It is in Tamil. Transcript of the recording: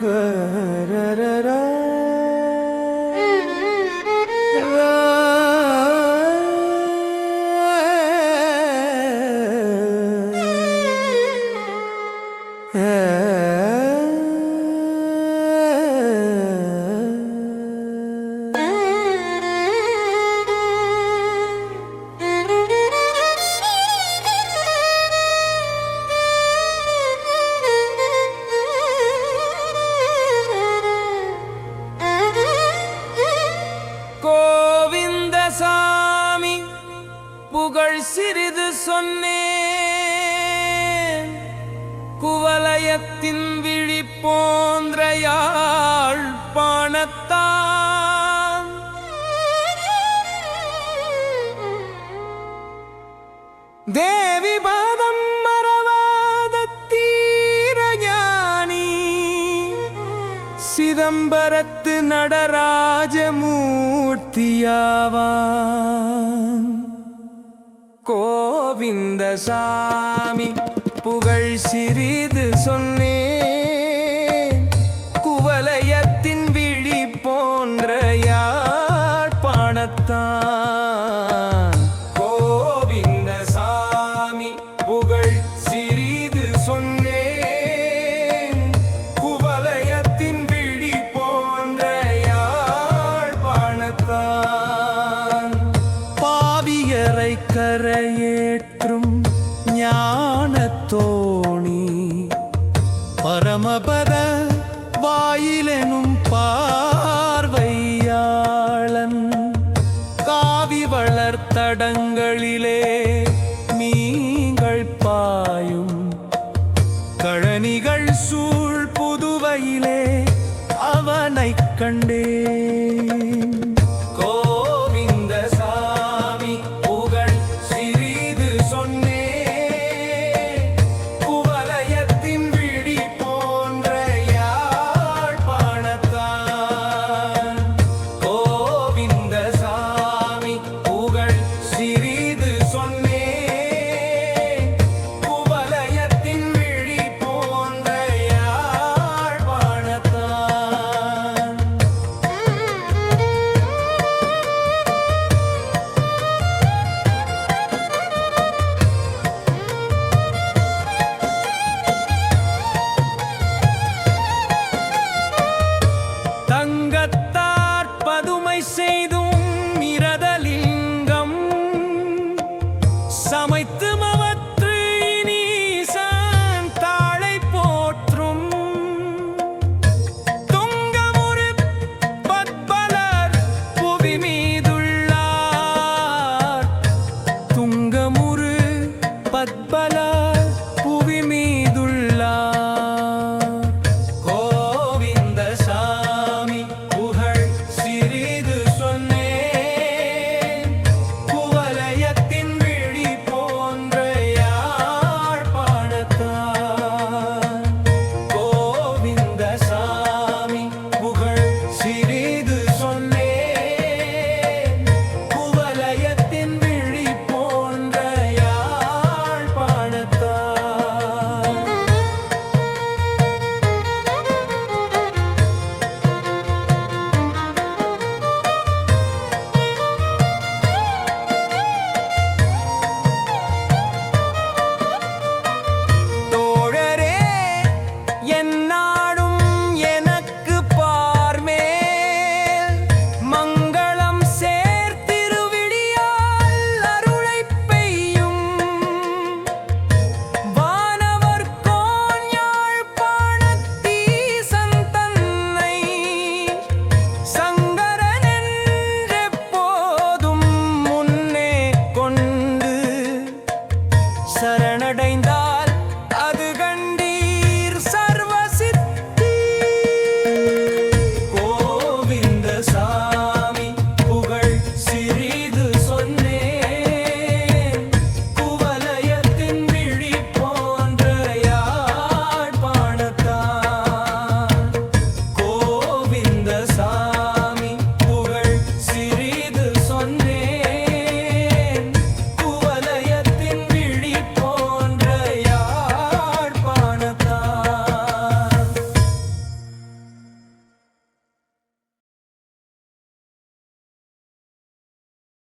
ra ra ra சிறிது சொன்னேன். குவலயத்தின் விழி போன்ற யாழ்ப்பாணத்தான் தேவி பாதம் மறவாத தீரஞானி சிதம்பரத்து நடராஜமூர்த்தியாவான். சாமி புகழ் சிறிது சொன்னேன். குவலயத்தின் விழி போன்ற யாழ்ப்பாணத்தான் கோவிந்த சாமி புகழ் சிறிது சொன்னேன். குவலயத்தின் விழி போன்ற யாழ்ப்பாணத்தான் பாவியரை கரையே பரமபத வாயிலெனும் பார்வையாளன் காவி வளர்த்தடங்களிலே நீங்கள் பாயும். கழனிகள் சூழ் புதுவையிலே அவனைக் கண்டேன். movie me.